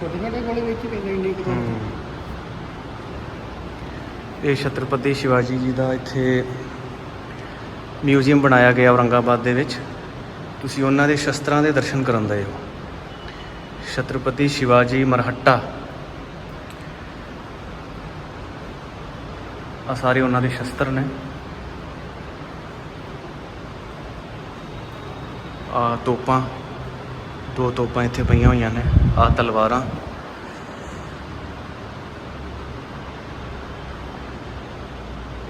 ਛੋਟੇ ਛੋਟੇ ਗੋਲੇ ਵਿੱਚ ਕਿੰਨੇ ਇੰਨੇ ਕੁ ਹਮ। ਇਹ ਛਤਰਪਤੀ ਸ਼ਿਵਾਜੀ ਜੀ ਦਾ ਇੱਥੇ ਮਿਊਜ਼ੀਅਮ ਬਣਾਇਆ ਗਿਆ ਔਰੰਗਾਬਾਦ ਦੇ ਵਿੱਚ। ਤੁਸੀਂ ਉਹਨਾਂ ਦੇ ਸ਼ਸਤਰਾਂ ਦੇ ਦਰਸ਼ਨ ਕਰਨ ਦੇ ਹੋ। ਛਤਰਪਤੀ ਸ਼ਿਵਾਜੀ ਮਰਹੱਟਾ। ਆ ਸਾਰੇ ਉਹਨਾਂ ਦੇ ਸ਼ਸਤਰ ਨੇ। ਆ ਤੋਪਾਂ। ਦੋ ਤੋਪਾਂ ਇੱਥੇ ਪਈਆਂ ਹੋਈਆਂ ਨੇ ਆ ਤਲਵਾਰਾਂ।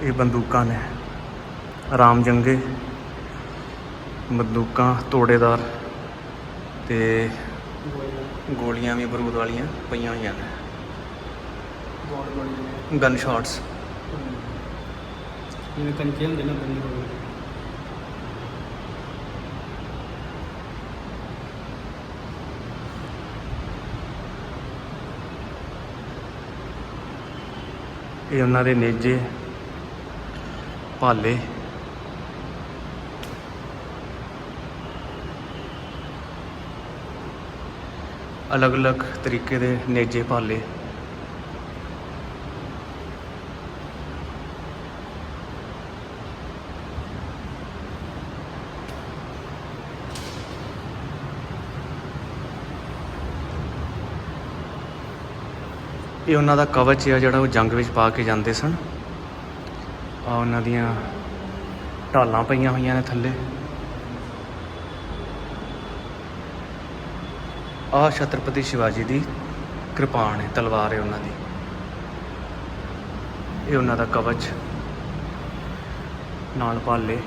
ਇਹ ਬੰਦੂਕਾਂ ਨੇ ਰਾਮ ਜੰਗੇ ਬੰਦੂਕਾਂ ਤੋੜੇਦਾਰ ਤੇ ਗੋਲੀਆਂ ਵੀ ਬਰੂਦ ਵਾਲੀਆਂ ਪਈਆਂ ਹੋਈਆਂ ਨੇ। ਗਨ ਸ਼ਾਟਸ ਜਿਵੇਂ ਕੰਚੇ ਹੁੰਦੇ ਨਾ ਬੰਦੇ ਕੋਲ। ਇਹ ਉਹਨਾਂ ਦੇ ਨੇਜੇ ਭਾਲੇ। ਅਲੱਗ-ਅਲੱਗ ਤਰੀਕੇ ਦੇ ਨੇਜੇ ਭਾਲੇ। ਇਹ ਉਹਨਾਂ ਦਾ ਕਵਚ ਆ ਜਿਹੜਾ ਉਹ ਜੰਗ ਵਿੱਚ ਪਾ ਕੇ ਜਾਂਦੇ ਸਨ। ਆ ਉਹਨਾਂ ਦੀਆਂ ਢਾਲਾਂ ਪਈਆਂ ਹੋਈਆਂ ਨੇ ਥੱਲੇ। ਆ ਛਤਰਪਤੀ ਸ਼ਿਵਾਜੀ ਦੀ ਕਿਰਪਾਨ ਹੈ, ਤਲਵਾਰ ਹੈ ਉਹਨਾਂ ਦੀ। ਇਹ ਉਹਨਾਂ ਦਾ ਕਵਚ ਨਾਲ ਪਾਲੇ।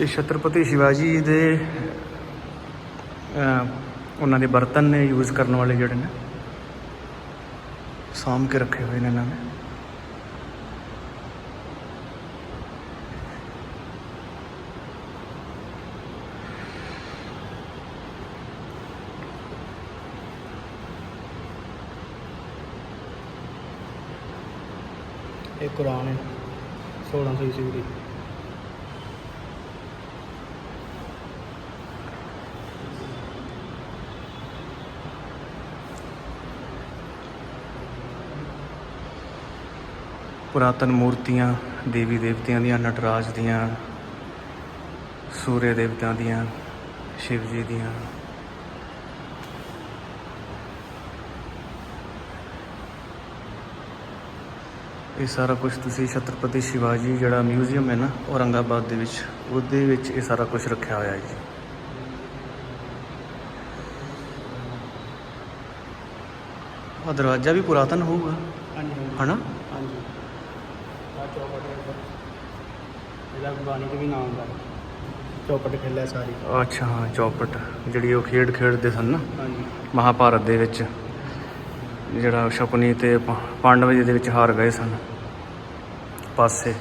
ਇਹ ਛਤਰਪਤੀ ਸ਼ਿਵਾਜੀ ਦੇ ਉਹਨਾਂ ਦੇ ਬਰਤਨ ਨੇ ਯੂਜ਼ ਕਰਨ ਵਾਲੇ ਜਿਹੜੇ ਨੇ, ਸਾਂਭ ਕੇ ਰੱਖੇ ਹੋਏ ਨੇ ਇਹਨਾਂ ਨੇ। ਇਹ ਕੁਰਾਨ ਹੈ 1600 ਈਸਵੀ ਦੀ। ਪੁਰਾਤਨ ਮੂਰਤੀਆਂ ਦੇਵੀ ਦੇਵਤਿਆਂ ਦੀਆਂ ਨਟਰਾਜ ਦੀਆਂ ਸੂਰਯ ਦੇਵਤਿਆਂ ਦੀਆਂ ਸ਼ਿਵ ਜੀ ਦੀਆਂ। ਇਹ ਸਾਰਾ ਕੁਝ ਤੁਸੀਂ ਛਤਰਪਤੀ ਸ਼ਿਵਾਜੀ ਜਿਹੜਾ ਮਿਊਜ਼ੀਅਮ ਹੈ ਨਾ ਔਰੰਗਾਬਾਦ ਦੇ ਵਿੱਚ ਉਹਦੇ ਵਿੱਚ ਇਹ ਸਾਰਾ ਕੁਝ ਰੱਖਿਆ ਹੋਇਆ ਹੈ ਜੀ। ਆ ਦਰਵਾਜ਼ਾ ਵੀ ਪੁਰਾਤਨ ਹੋਊਗਾ। ਹਾਂਜੀ। ਹਨਾ? ਆ ਚੌਪਟ। ਇਹਦਾ ਬਾਣੀ ਤੇ ਵੀ ਨਾਮ ਹੈ। ਚੌਪਟ ਖੇਲਿਆ ਸਾਰੀ। ਅੱਛਾ ਹਾਂ ਚੌਪਟ। ਜਿਹੜੀ ਉਹ ਖੇਡ ਖੇਡਦੇ ਸਨ ਨਾ। ਹਾਂਜੀ। ਮਹਾਭਾਰਤ ਦੇ ਵਿੱਚ। ਜਿਹੜਾ ਸ਼ਕੁਨੀ ਤੇ ਪ- ਪਾਂਡਵ ਜੀ ਦੇ ਵਿੱਚ ਹਾਰ ਗਏ ਸਨ। ਪਾਸੇ।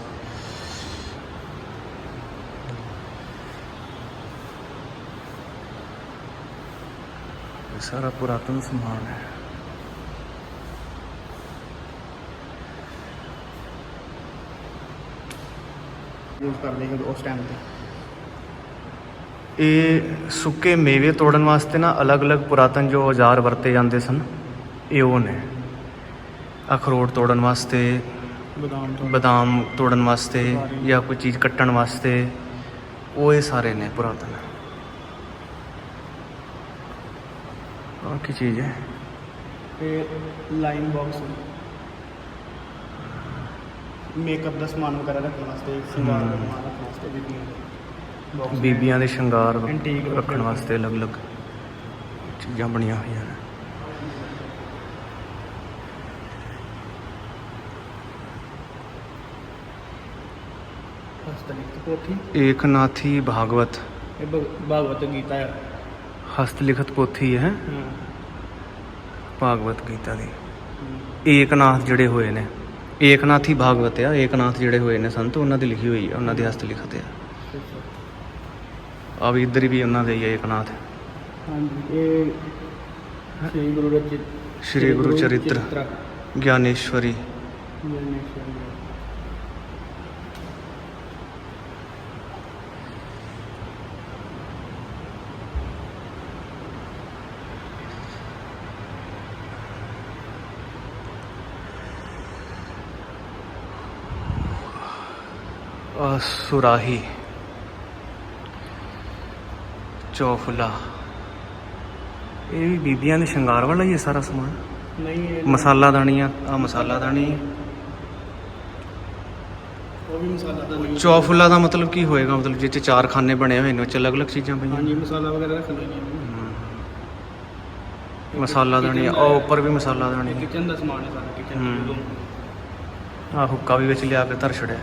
ਇਹ ਸਾਰਾ ਪੁਰਾਤਨ ਸਮਾਨ ਹੈ। ਯੂਜ਼ ਕਰਦੇ ਸੀ ਉਸ ਟਾਈਮ ਤੇ। ਇਹ ਸੁੱਕੇ ਮੇਵੇ ਤੋੜਨ ਵਾਸਤੇ ਨਾ ਅਲੱਗ-ਅਲੱਗ ਪੁਰਾਤਨ ਜੋ ਔਜ਼ਾਰ ਵਰਤੇ ਜਾਂਦੇ ਸਨ ਇਹ ਉਹ ਨੇ। ਅਖਰੋਟ ਤੋੜਨ ਵਾਸਤੇ ਬਦਾਮ ਤੋੜਨ। ਵਾਸਤੇ ਜਾਂ ਕੋਈ ਚੀਜ਼ ਕੱਟਣ ਵਾਸਤੇ ਉਹ ਇਹ ਸਾਰੇ ਨੇ ਪੁਰਾਤਨ। ਆਹ ਕੀ ਚੀਜ਼ ਹੈ? ਇਹ ਲਾਈਨ ਬਾਕਸ ਮੇਕਅਪ ਦਾ ਸਮਾਨ ਵਗੈਰਾ ਰੱਖਣ ਵਾਸਤੇ ਸਿੰਗਾਰ ਦਾ। ਸਮਾਨ ਰੱਖਣ ਵਾਸਤੇ ਬੀਬੀਆਂ ਦੇ ਬੀਬੀਆਂ ਦੇ ਸ਼ਿੰਗਾਰ Antique ਰੱਖਣ ਵਾਸਤੇ। ਅਲੱਗ-ਅਲੱਗ ਚੀਜ਼ਾਂ ਬਣੀਆਂ ਹੋਈਆਂ ਨੇ। ਹਸਤਲਿਖਤ ਪੋਥੀ ਏਕਨਾਥੀ ਭਾਗਵਤ। ਇਹ ਭਗ- ਭਗਵਤ ਗੀਤਾ ਹੈ ਹਸਤਲਿਖਤ ਪੋਥੀ ਹੈ। ਹਾਂ। ਭਾਗਵਤ ਗੀਤਾ ਦੀ। ਏਕਨਾਥ ਜਿਹੜੇ ਹੋਏ ਨੇ। ਏਕਨਾਥੀ ਭਾਗਵਤ ਆ ਏਕਨਾਥ ਜਿਹੜੇ ਹੋਏ ਨੇ ਸੰਤ ਉਹਨਾਂ ਦੀ ਲਿਖੀ ਹੋਈ ਆ ਉਹਨਾਂ ਦੀ ਹਸਤ ਲਿਖਤ ਆ। ਆ ਵੀ ਇੱਧਰ ਵੀ ਉਹਨਾਂ ਦੇ ਹੀ ਆ ਏਕਨਾਥ। ਹਾਂਜੀ ਇਹ ਸ੍ਰੀ ਗੁਰੂ ਰਚਿਤ ਸ਼੍ਰੀ ਗੁਰੂ ਚਰਿਤ੍ਰ ਗਿਆਨੇਸ਼ਵਰੀ। ਸੁਰਾਹੀ ਚੌਫਲਾ। ਇਹ ਵੀ ਬੀਬੀਆਂ ਦੇ ਸ਼ਿੰਗਾਰ ਵਾਲਾ ਹੀ ਹੈ ਸਾਰਾ ਸਮਾਨ? ਨਹੀਂ ਇਹ ਮਸਾਲਾ ਦਾਣੀਆਂ ਆ ਮਸਾਲਾ ਦਾਣੀ। ਉਹ ਵੀ ਮਸਾਲਾ ਦਾ ਨਹੀਂ ਚੌਫਲਾ ਦਾ ਮਤਲਬ ਕੀ ਹੋਏਗਾ? ਮਤਲਬ ਚ ਚਾਰ ਖਾਨੇ ਬਣੇ ਹੋਏ ਨੇ ਉਹ ਚ ਅਲੱਗ-ਅਲੱਗ ਚੀਜ਼ਾਂ ਪਈਆਂ? ਹਾਂਜੀ ਮਸਾਲਾ ਵਗੈਰਾ ਰੱਖਣਾ ਜੀ ਮਸਾਲਾ ਦਾਣੀ ਆ ਉਹ ਉੱਪਰ ਵੀ ਮਸਾਲਾ ਦਾਣੀ। ਕਿਚਨ ਦਾ ਸਮਾਨ ਹੈ ਸਾਰਾ ਕਿਚਨ ਹੂੰ। ਆ ਹੁੱਕਾ ਵੀ ਵਿੱਚ ਲਿਆ ਕੇ ਧਰ ਛੜਿਆ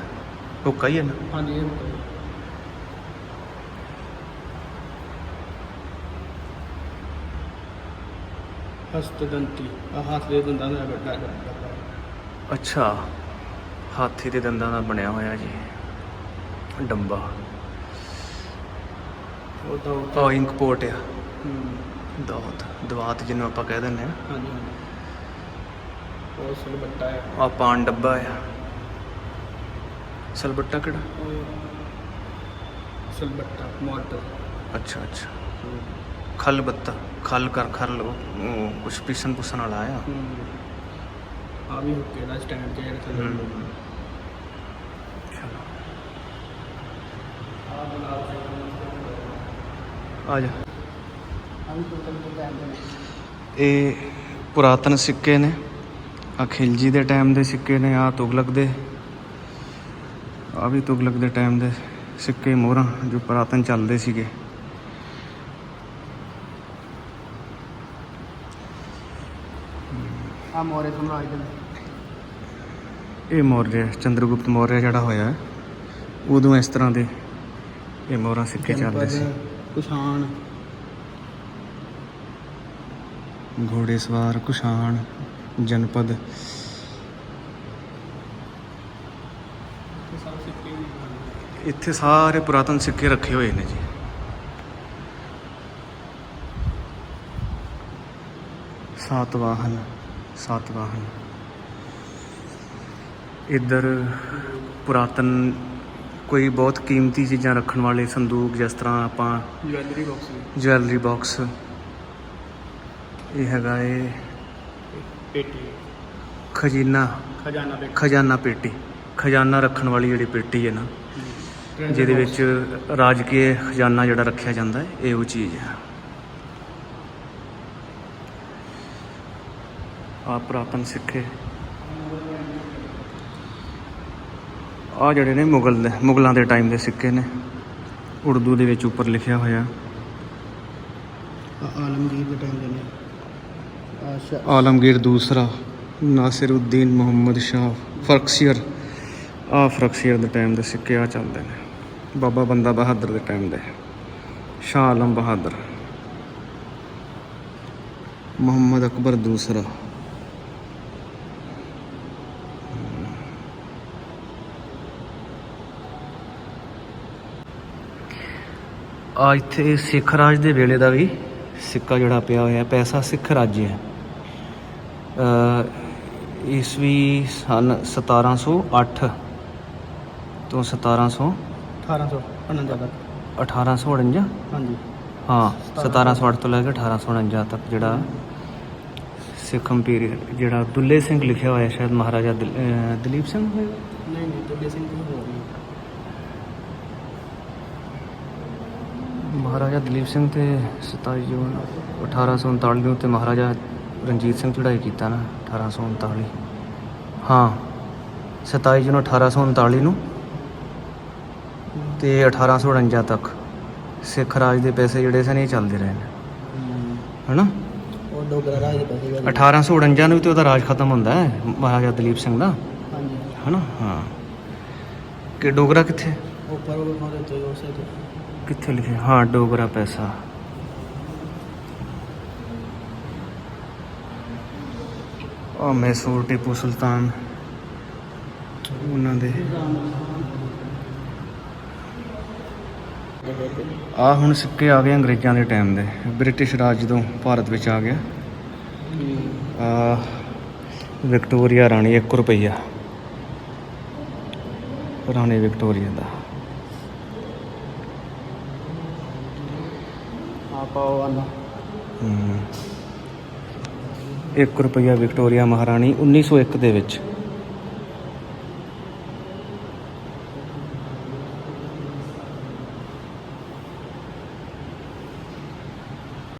ਹੁੱਕਾ ਹੀ ਹੈ ਨਾ। ਹਾਂਜੀ ਇਹ ਮਤਲਬ ਹਸਤਦੰਤੀ ਆ ਹੱਥ ਦੇ ਦੰਦਾਂ ਦਾ ਵੱਡਾ ਡੱਬਾ ਅੱਛਾ ਹਾਥੀ ਦੇ ਦੰਦਾਂ ਦਾ ਬਣਿਆ ਹੋਇਆ ਜੀ। ਡੰਬਾ। ਉਹ ਤਾਂ ਉਹ ਉਹ ਇੰਕ ਪੋਟ ਆ। ਹੂੰ। ਦਾਤ ਦਵਾਤ ਜਿਹਨੂੰ ਆਪਾਂ ਕਹਿ ਦਿੰਦੇ ਆ ਹਾਂਜੀ ਹਾਂਜੀ। ਉਹ ਸਲਬੱਟਾ ਹੈ। ਆ ਪਾਨ ਡੱਬਾ ਆ। ਸਲਬੱਟਾ ਕਿਹੜਾ? ਉਹ ਸਲਬੱਟਾ ਮੋਟਰ ਅੱਛਾ ਅੱਛਾ। ਖਲ ਬੱਤਾ ਖਲ ਕਰ ਖਲ ਕੁਛ ਪੀਸਣ ਪੁਸਣ ਵਾਲਾ ਆ ਆ ਵੀ ਹੁੱਕੇ ਦਾ ਸਟੈਂਡ ਤੇ ਜਿਹੜਾ ਥੱਲੇ ਹੂੰ। ਆ ਜਾ। ਇਹ ਪੁਰਾਤਨ ਸਿੱਕੇ ਨੇ। ਆ ਖਿਲਜੀ ਦੇ ਟਾਈਮ ਦੇ ਸਿੱਕੇ ਨੇ ਆ ਤੁਗਲਕ ਦੇ। ਆ ਵੀ ਤੁਗਲਕ ਦੇ ਟਾਈਮ ਦੇ ਸਿੱਕੇ ਮੋਹਰਾਂ ਜੋ ਪੁਰਾਤਨ ਚੱਲਦੇ ਸੀਗੇ। ਆ ਮੋਰੇ ਸਮਰਾਜ ਦੇ ਇਹ ਮੌਰਯ ਚੰਦਰਗੁਪਤ ਮੌਰਯ ਜਿਹੜਾ ਹੋਇਆ ਉਦੋਂ ਇਸ ਤਰ੍ਹਾਂ ਦੇ ਇਹ ਮੋਹਰਾਂ ਸਿੱਕੇ ਚੱਲਦੇ ਸੀ। ਕੁਸ਼ਾਨ ਘੋੜੇ ਸਵਾਰ ਕੁਸ਼ਾਣ ਜਨਪਦ ਇਹ ਸਾਰੇ ਸਿੱਕੇ ਵੀ ਹਨ। ਇੱਥੇ ਸਾਰੇ ਪੁਰਾਤਨ ਸਿੱਕੇ ਰੱਖੇ ਹੋਏ ਨੇ ਜੀ। ਸਾਤਵਾਹਨ ਸਾਤਵਾਹਨ ਇੱਧਰ ਪੁਰਾਤਨ ਕੋਈ ਬਹੁਤ ਕੀਮਤੀ ਚੀਜ਼ਾਂ ਰੱਖਣ ਵਾਲੇ ਸੰਦੂਕ ਜਿਸ ਤਰ੍ਹਾਂ ਆਪਾਂ ਜਵੈਲਰੀ ਬਾਕਸ ਜਵੈਲਰੀ ਬਾਕਸ। ਇਹ ਹੈਗਾ ਇਹ ਪੇਟੀ। ਖਜ਼ਾਨਾ। ਖਜ਼ਾਨਾ ਪੇਟੀ। ਖਜ਼ਾਨਾ ਰੱਖਣ ਵਾਲੀ ਜਿਹੜੀ ਪੇਟੀ ਹੈ ਨਾ। ਜਿਹਦੇ ਵਿੱਚ ਰਾਜ ਕੇ ਖਜ਼ਾਨਾ ਜਿਹੜਾ ਰੱਖਿਆ ਜਾਂਦਾ ਹੈ ਇਹ ਉਹ ਚੀਜ਼ ਹੈ। ਆ ਪ੍ਰਾਤਨ ਸਿੱਖੇ। ਆ ਜਿਹੜੇ ਨੇ ਮੁਗਲ ਦੇ ਮੁਗਲਾਂ ਦੇ ਟਾਈਮ ਦੇ ਸਿੱਕੇ ਨੇ। ਉਰਦੂ ਦੇ ਵਿੱਚ ਉੱਪਰ ਲਿਖਿਆ ਹੋਇਆ। ਆਲਮਗੀਰ ਦੇ ਟਾਈਮ ਦੇ ਨੇ। ਆਲਮਗੀਰ ਦੂਸਰਾ ਨਾਸਿਰਉਦੀਨ ਮੁਹੰਮਦ ਸ਼ਾਹ ਫਰਕਸੀਅਰ। ਆ ਫਰਕਸੀਅਰ ਦੇ ਟਾਈਮ ਦੇ ਸਿੱਕੇ ਆ ਚੱਲਦੇ ਨੇ। ਬਾਬਾ ਬੰਦਾ ਬਹਾਦਰ ਦੇ ਟਾਈਮ ਦੇ। ਸ਼ਾਹ ਆਲਮ ਬਹਾਦਰ। ਮੁਹੰਮਦ ਅਕਬਰ ਦੂਸਰਾ। ਆ ਇੱਥੇ ਸਿੱਖ ਰਾਜ ਦੇ ਵੇਲੇ ਦਾ ਵੀ ਸਿੱਕਾ ਜਿਹੜਾ ਪਿਆ ਹੋਇਆ, ਪੈਸਾ ਸਿੱਖ ਰਾਜ ਹੈ ਅ ਈਸਵੀ ਸਨ 1708 ਤੋਂ 1700 1849 ਤੱਕ। 1849 ਹਾਂਜੀ। ਹਾਂ 1708 ਤੋਂ ਲੈ ਕੇ 1849 ਤੱਕ ਜਿਹੜਾ ਸਿੱਖ ਪੀਰੀਅਡ ਜਿਹੜਾ ਦੁੱਲੇ ਸਿੰਘ ਲਿਖਿਆ ਹੋਇਆ ਸ਼ਾਇਦ ਮਹਾਰਾਜਾ ਦਿਲ- ਦਲੀਪ ਸਿੰਘ ਹੋਏਗਾ ਨਹੀਂ ਨਹੀਂ ਤੁਹਾਡੇ ਸਿੰਘ ਕੋਈ ਹੋਰ ਨਹੀਂ ਮਹਾਰਾਜਾ ਦਲੀਪ ਸਿੰਘ ਤੇ 27 ਜੂਨ 1839 ਨੂੰ ਤੇ ਮਹਾਰਾਜਾ ਰਣਜੀਤ ਸਿੰਘ ਚੜ੍ਹਾਈ ਕੀਤਾ ਨਾ 1839 ਹਾਂ 27 ਜੂਨ 1839 ਨੂੰ ਤੇ 1849 ਤੱਕ ਸਿੱਖ ਰਾਜ ਦੇ ਪੈਸੇ ਜਿਹੜੇ ਸਨ ਇਹ ਚੱਲਦੇ ਰਹੇ ਨੇ। ਹਨਾ? ਉਹ ਡੋਗਰਾ ਰਾਜ ਦੇ ਪੈਸੇ ਗਏ 1849 ਨੂੰ ਤੇ ਉਹਦਾ ਰਾਜ ਖਤਮ ਹੁੰਦਾ ਹੈ ਮਹਾਰਾਜਾ ਦਲੀਪ ਸਿੰਘ ਦਾ। ਹਾਂਜੀ। ਹਨਾ? ਹਾਂ। ਕਿ ਡੋਗਰਾ ਕਿੱਥੇ? ਉੱਪਰ ਉਹ ਵਿਖਾਉਂਦੇ ਤੇ ਉਸੇ ਤੇ। ਕਿੱਥੇ ਲਿਖਿਆ? ਹਾਂ ਡੋਗਰਾ ਪੈਸਾ। ਆ ਮੈਸੂਰ ਟਿਪੂ ਸੁਲਤਾਨ। ਉਹਨਾਂ ਦੇ। ਆ ਹੁਣ ਸਿੱਕੇ ਆ ਗਏ ਅੰਗਰੇਜ਼ਾਂ ਦੇ ਟਾਈਮ ਦੇ। ਬ੍ਰਿਟਿਸ਼ ਰਾਜ ਜਦੋਂ ਭਾਰਤ ਵਿੱਚ ਆ ਗਿਆ ਆ ਵਿਕਟੋਰੀਆ ਰਾਣੀ 1 ਰੁਪਈਆ। ਰਾਣੀ ਵਿਕਟੋਰੀਆ ਦਾ। ਆਪਾਂ ਆਂਦਾ। 1 ਰੁਪਈਆ ਵਿਕਟੋਰੀਆ ਮਹਾਰਾਣੀ 1901 ਦੇ ਵਿੱਚ।